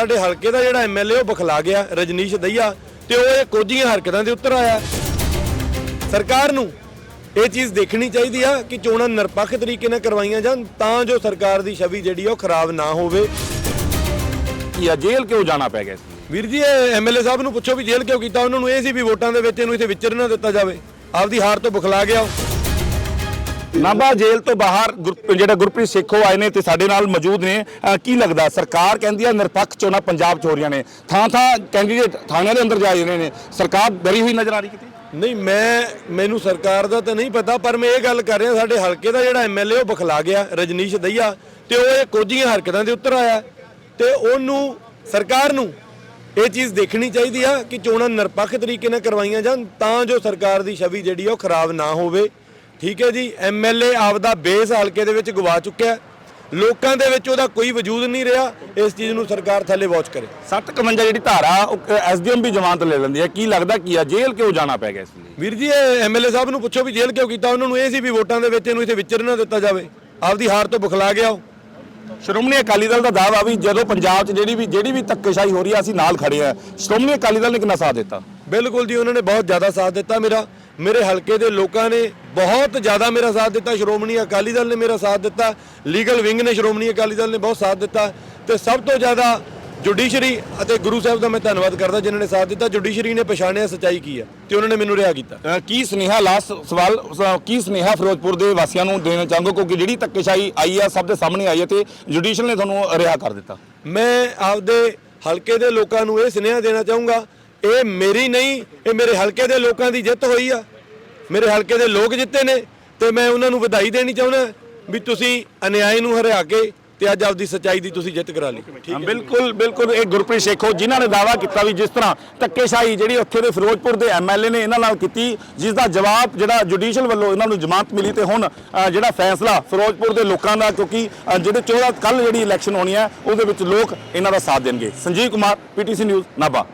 ਸਾਡੇ ਹਲਕੇ ਦਾ ਜਿਹੜਾ ਐਮਐਲਏ ਉਹ ਬਖਲਾ ਗਿਆ ਰਜਨੀਸ਼ ਦਈਆ ਤੇ ਉਹ ਇਹ ਕੋਝੀਆਂ ਹਰਕਤਾਂ ਦੇ ਉੱਤਰ ਆਇਆ। ਸਰਕਾਰ ਨੂੰ ਇਹ ਚੀਜ਼ ਦੇਖਣੀ ਚਾਹੀਦੀ ਆ ਕਿ ਚੋਣਾਂ ਨਿਰਪੱਖ ਤਰੀਕੇ ਨਾਲ ਕਰਵਾਈਆਂ ਜਾਣ ਤਾਂ ਜੋ ਸਰਕਾਰ ਦੀ ਛਵੀ ਜਿਹੜੀ ਆ ਉਹ ਖਰਾਬ ਨਾ ਹੋਵੇ। ਆ ਜੇਲ੍ਹ ਕਿਉਂ ਜਾਣਾ ਪੈ ਗਿਆ ਲਈ ਵੀਰ ਜੀ ਇਹ ਐਮਐਲਏ ਸਾਹਿਬ ਨੂੰ ਪੁੱਛੋ ਵੀ ਜੇਲ੍ਹ ਕਿਉਂ ਕੀਤਾ? ਉਹਨਾਂ ਨੂੰ ਇਹ ਸੀ ਵੀ ਵੋਟਾਂ ਦੇ ਵਿੱਚ ਇਹਨੂੰ ਇੱਥੇ ਵਿਚਰ ਨਾ ਦਿੱਤਾ ਜਾਵੇ। ਆਪਦੀ ਹਾਰ ਤੋਂ ਬਖਲਾ ਗਿਆ ਉਹ। ਨਾਭਾ ਜੇਲ੍ਹ ਤੋਂ ਬਾਹਰ ਗੁਰ- ਜਿਹੜਾ ਗੁਰਪ੍ਰੀਤ ਸੇਖੋ ਆਏ ਨੇ ਤੇ ਸਾਡੇ ਨਾਲ ਮੌਜੂਦ ਨੇ। ਕੀ ਲੱਗਦਾ, ਸਰਕਾਰ ਕਹਿੰਦੀ ਆ ਨਿਰਪੱਖ ਚੋਣਾਂ ਪੰਜਾਬ ਚ ਹੋ ਰਹੀਆਂ ਨੇ। ਥਾਂ ਥਾਂ ਕੈਂਡੀਡੇਟ ਥਾਣਿਆਂ ਦੇ ਅੰਦਰ ਜਾ ਰਹੇ ਨੇ। ਸਰਕਾਰ ਡਰੀ ਹੋਈ ਨਜ਼ਰ ਆ ਰਹੀ ਕਿਤੇ? ਨਹੀਂ, ਮੈਂ, ਮੈਨੂੰ ਸਰਕਾਰ ਦਾ ਤਾਂ ਨਹੀਂ ਪਤਾ, ਪਰ ਮੈਂ ਇਹ ਗੱਲ ਕਰ ਰਿਹਾ, ਸਾਡੇ ਹਲਕੇ ਦਾ ਜਿਹੜਾ ਐਮਐਲਏ ਉਹ ਬਖਲਾ ਗਿਆ, ਰਜਨੀਸ਼ ਦਈਆ, ਤੇ ਉਹ ਇਹ ਕੋਝੀਆਂ ਹਰਕਤਾਂ ਦੇ ਉੱਤਰ ਆਇਆ। ਤੇ ਉਹਨੂੰ, ਸਰਕਾਰ ਨੂੰ ਇਹ ਚੀਜ਼ ਦੇਖਣੀ ਚਾਹੀਦੀ ਆ ਕਿ ਚੋਣਾਂ ਨਿਰਪੱਖ ਤਰੀਕੇ ਨਾਲ ਕਰਵਾਈਆਂ ਜਾਣ, ਤਾਂ ਜੋ ਸਰਕਾਰ ਦੀ ਛਵੀ ਜਿਹੜੀ ਆ ਉਹ ਖਰਾਬ ਨਾ ਹੋਵੇ। ਠੀਕ ਹੈ ਜੀ ਐਮਐਲਏ ਆਪਦਾ ਬੇਸ ਹਲਕੇ ਦੇ ਵਿੱਚ ਗਵਾ ਚੁੱਕਿਆ ਲੋਕਾਂ ਦੇ ਵਿੱਚ ਉਹਦਾ ਕੋਈ ਵਜੂਦ ਨਹੀਂ ਰਿਹਾ। ਇਸ ਚੀਜ਼ ਨੂੰ ਸਰਕਾਰ ਥੱਲੇ ਵਾਚ ਕਰੇ। 751 ਜਿਹੜੀ ਧਾਰਾ ਐਸਡੀਐਮ ਵੀ ਜ਼ਮਾਨਤ ਲੈ ਲੈਂਦੀ ਹੈ। ਕੀ ਲੱਗਦਾ ਕੀ ਆ? ਜੇਲ੍ਹ ਕਿਉਂ ਜਾਣਾ ਪੈ ਗਿਆ ਇਸ ਲਈ? ਵੀਰ ਜੀ ਇਹ ਐਮਐਲਏ ਸਾਹਿਬ ਨੂੰ ਪੁੱਛੋ ਵੀ ਜੇਲ੍ਹ ਕਿਉਂ ਕੀਤਾ? ਉਹਨਾਂ ਨੂੰ ਇਹ ਸੀ ਵੀ ਵੋਟਾਂ ਦੇ ਵਿੱਚ ਇਹਨੂੰ ਇੱਥੇ ਵਿਚਰ ਨਾ ਦਿੱਤਾ ਜਾਵੇ। ਆਪਦੀ ਹਾਰ ਤੋਂ ਬਖਲਾ ਗਿਆ ਉਹ। ਸ਼੍ਰੋਮਣੀ ਅਕਾਲੀ ਦਲ ਦਾ ਦਾਅਵਾ ਵੀ ਜਦੋਂ ਪੰਜਾਬ 'ਚ ਜਿਹੜੀ ਵੀ ਜਿਹੜੀ ਵੀ ਧੱਕੇਸ਼ਾਹੀ ਹੋ ਰਹੀ ਆ ਅਸੀਂ ਨਾਲ ਖੜੇ ਆ। ਸ਼੍ਰੋਮਣੀ ਅਕਾਲੀ ਦਲ ਨੇ ਕਿੰਨਾ ਸਾਥ ਦਿੱਤਾ? ਬਿਲਕੁਲ ਜੀ ਉਹਨਾਂ ਨੇ ਬਹੁਤ ਜ਼ਿਆਦਾ ਸਾਥ ਦਿੱਤਾ ਮੇਰਾ। ਮੇਰੇ ਹਲਕੇ ਦੇ ਲੋਕਾਂ ਨੇ ਬਹੁਤ ਜ਼ਿਆਦਾ ਮੇਰਾ ਸਾਥ ਦਿੱਤਾ। ਸ਼੍ਰੋਮਣੀ ਅਕਾਲੀ ਦਲ ਨੇ ਮੇਰਾ ਸਾਥ ਦਿੱਤਾ। ਲੀਗਲ ਵਿੰਗ ਨੇ ਸ਼੍ਰੋਮਣੀ ਅਕਾਲੀ ਦਲ ਨੇ ਬਹੁਤ ਸਾਥ ਦਿੱਤਾ। ਤੇ ਸਭ ਤੋਂ ਜ਼ਿਆਦਾ ਜੁਡੀਸ਼ਰੀ ਅਤੇ ਗੁਰੂ ਸਾਹਿਬ ਦਾ ਮੈਂ ਧੰਨਵਾਦ ਕਰਦਾ ਜਿਨ੍ਹਾਂ ਨੇ ਸਾਥ ਦਿੱਤਾ। ਜੁਡੀਸ਼ਰੀ ਨੇ ਪਛਾਣਿਆ ਸੱਚਾਈ ਕੀ ਹੈ ਤੇ ਉਹਨਾਂ ਨੇ ਮੈਨੂੰ ਰਿਹਾ ਕੀਤਾ। ਕੀ ਸੁਨੇਹਾ ਲਾਸਟ ਸਵਾਲ ਕੀ ਸੁਨੇਹਾ ਫਿਰੋਜ਼ਪੁਰ ਦੇ ਵਾਸੀਆਂ ਨੂੰ ਦੇਣਾ ਚਾਹੁੰਦੇ? ਕਿਉਂਕਿ ਜਿਹੜੀ ਧੱਕੇਸ਼ਾਹੀ ਆਈ ਆ ਸਭ ਦੇ ਸਾਹਮਣੇ ਆਈ ਹੈ ਤੇ ਜੁਡੀਸ਼ੀਅਲ ਨੇ ਤੁਹਾਨੂੰ ਰਿਹਾ ਕਰ ਦਿੱਤਾ। ਮੈਂ ਆਪਦੇ ਹਲਕੇ ਦੇ ਲੋਕਾਂ ਨੂੰ ਇਹ ਸੁਨੇਹਾ ਦੇਣਾ ਚਾਹੂੰਗਾ ਇਹ ਮੇਰੀ ਨਹੀਂ ਇਹ ਮੇਰੇ ਹਲਕੇ ਦੇ ਲੋਕਾਂ ਦੀ ਜਿੱਤ ਹੋਈ ਆ। ਮੇਰੇ ਹਲਕੇ ਦੇ ਲੋਕ ਜਿੱਤੇ ਨੇ ਤੇ ਮੈਂ ਉਹਨਾਂ ਨੂੰ ਵਧਾਈ ਦੇਣੀ ਚਾਹੁੰਦਾ ਵੀ ਤੁਸੀਂ ਅਨਿਆਏ ਨੂੰ ਹਰਿਆ ਕੇ ਤੇ ਅੱਜ ਆਪਦੀ ਸੱਚਾਈ ਦੀ ਤੁਸੀਂ ਜਿੱਤ ਕਰਾ ਲਈ। ਠੀਕ ਹਾਂ, ਬਿਲਕੁਲ ਬਿਲਕੁਲ ਇਹ ਗੁਰਪ੍ਰੀਤ ਸੇਖੋ ਜਿਨ੍ਹਾਂ ਨੇ ਦਾਅਵਾ ਕੀਤਾ ਵੀ ਜਿਸ ਤਰ੍ਹਾਂ ਧੱਕੇਸ਼ਾਹੀ ਜਿਹੜੀ ਉੱਥੇ ਦੇ ਫਿਰੋਜ਼ਪੁਰ ਦੇ ਐਮਐਲਏ ਨੇ ਇਹਨਾਂ ਨਾਲ ਕੀਤੀ ਜਿਸ ਦਾ ਜਵਾਬ ਜਿਹੜਾ ਜੁਡੀਸ਼ੀਅਲ ਵੱਲੋਂ ਇਹਨਾਂ ਨੂੰ ਜ਼ਮਾਨਤ ਮਿਲੀ ਤੇ ਹੁਣ ਅ, ਜਿਹੜਾ ਫੈਸਲਾ ਫਿਰੋਜ਼ਪੁਰ ਦੇ ਲੋਕਾਂ ਦਾ ਕਿਉਂਕਿ ਅ, ਜਿਹੜੇ 14 ਕੱਲ ਜਿਹੜੀ ਇਲੈਕਸ਼ਨ ਹੋਣੀ ਹੈ ਉਹਦੇ ਵਿੱਚ ਲੋਕ ਇਹਨਾਂ ਦਾ ਸਾਥ ਦੇਣਗੇ। Sanjeev Kumar PTC news Nabha.